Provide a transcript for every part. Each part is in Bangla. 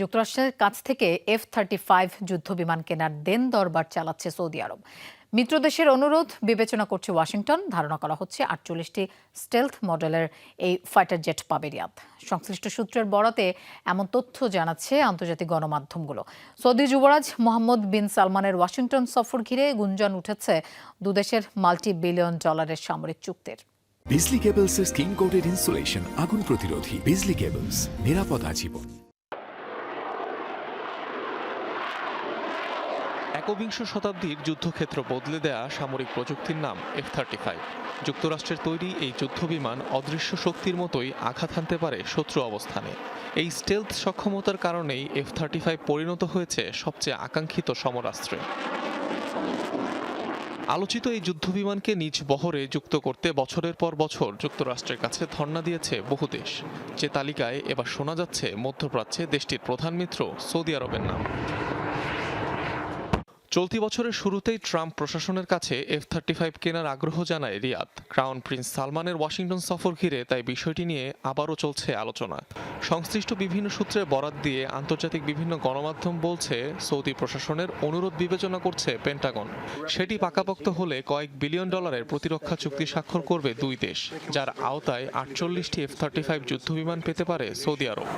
যুক্তরাষ্ট্রের কাছ থেকে এফ থার্টি ফাইভ যুদ্ধ বিমান কেনার দেন দরবার চালাচ্ছে সৌদি আরব। মিত্র দেশের অনুরোধ, বিবেচনা করছে ওয়াশিংটন। ধারণা করা হচ্ছে আটচল্লিশটি স্টেলথ মডেলের এই ফাইটার জেট পাবে রিয়াদ। সংশ্লিষ্ট সূত্রের বরাতে এমন তথ্য জানাচ্ছে আন্তর্জাতিক গণমাধ্যমগুলো। সৌদি যুবরাজ মোহাম্মদ বিন সালমানের ওয়াশিংটন সফর ঘিরে গুঞ্জন উঠেছে দুদেশের মাল্টি বিলিয়ন ডলারের সামরিক চুক্তির। বিজলি কেবলসের স্কিন কোটেড ইনসুলেশন আগুন প্রতিরোধী। বিজলি কেবলস নিরাপদ আজীবন। একবিংশ শতাব্দীর যুদ্ধক্ষেত্র বদলে দেয়া সামরিক প্রযুক্তির নাম এফ থার্টি ফাইভ যুক্তরাষ্ট্রের তৈরি এই যুদ্ধবিমান অদৃশ্য শক্তির মতোই আঘাত হানতে পারে শত্রু অবস্থানে। এই স্টেলথ সক্ষমতার কারণেই এফ থার্টি ফাইভ পরিণত হয়েছে সবচেয়ে আকাঙ্ক্ষিত সমরাস্ত্রে। আলোচিত এই যুদ্ধবিমানকে নিজ বহরে যুক্ত করতে বছরের পর বছর যুক্তরাষ্ট্রের কাছে ধর্ণা দিয়েছে বহু দেশ। যে তালিকায় এবার শোনা যাচ্ছে মধ্যপ্রাচ্যে দেশটির প্রধান মিত্র সৌদি আরবের নাম। চলতি বছরের শুরুতেই ট্রাম্প প্রশাসনের কাছে এফ থার্টি ফাইভ কেনার আগ্রহ জানায় রিয়াদ। ক্রাউন প্রিন্স সালমানের ওয়াশিংটন সফর ঘিরে তাই বিষয়টি নিয়ে আবারও চলছে আলোচনা। সংশ্লিষ্ট বিভিন্ন সূত্রে বরাত দিয়ে আন্তর্জাতিক বিভিন্ন গণমাধ্যম বলছে, সৌদি প্রশাসনের অনুরোধ বিবেচনা করছে পেন্টাগন সেটি পাকাপোক্ত হলে কয়েক বিলিয়ন ডলারের প্রতিরক্ষা চুক্তি স্বাক্ষর করবে দুই দেশ, যার আওতায় আটচল্লিশটি এফ থার্টি ফাইভ যুদ্ধবিমান পেতে পারে সৌদি আরব।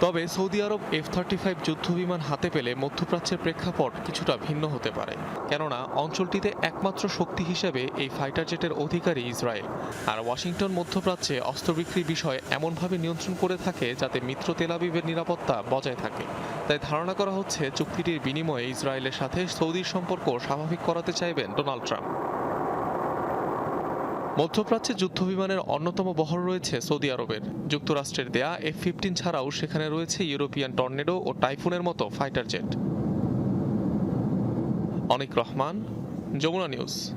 তবে Saudi Arab F thirty five যুদ্ধবিমান হাতে পেলে মধ্যপ্রাচ্যের প্রেক্ষাপট কিছুটা ভিন্ন হতে পারে। কেননা, অঞ্চলটিতে একমাত্র শক্তি হিসেবে এই ফাইটার জেটের অধিকারী ইসরায়েল। আর ওয়াশিংটন মধ্যপ্রাচ্যে অস্ত্র বিক্রির বিষয় এমনভাবে নিয়ন্ত্রণ করে থাকে যাতে মিত্র তেলাবিবের নিরাপত্তা বজায় থাকে। তাই ধারণা করা হচ্ছে, চুক্তিটির বিনিময়ে ইসরায়েলের সাথে সৌদির সম্পর্ক স্বাভাবিক করাতে চাইবেন ডোনাল্ড ট্রাম্প। মধ্যপ্রাচ্যে যুদ্ধ বিমানের অন্যতম বহর রয়েছে সৌদি আরবের। যুক্তরাষ্ট্রের দেয়া এফ ফিফটিন ছাড়াও সেখানে রয়েছে ইউরোপিয়ান টর্নেডো ও টাইফুনের মতো fighter jet. Anik Rahman, Jamuna news.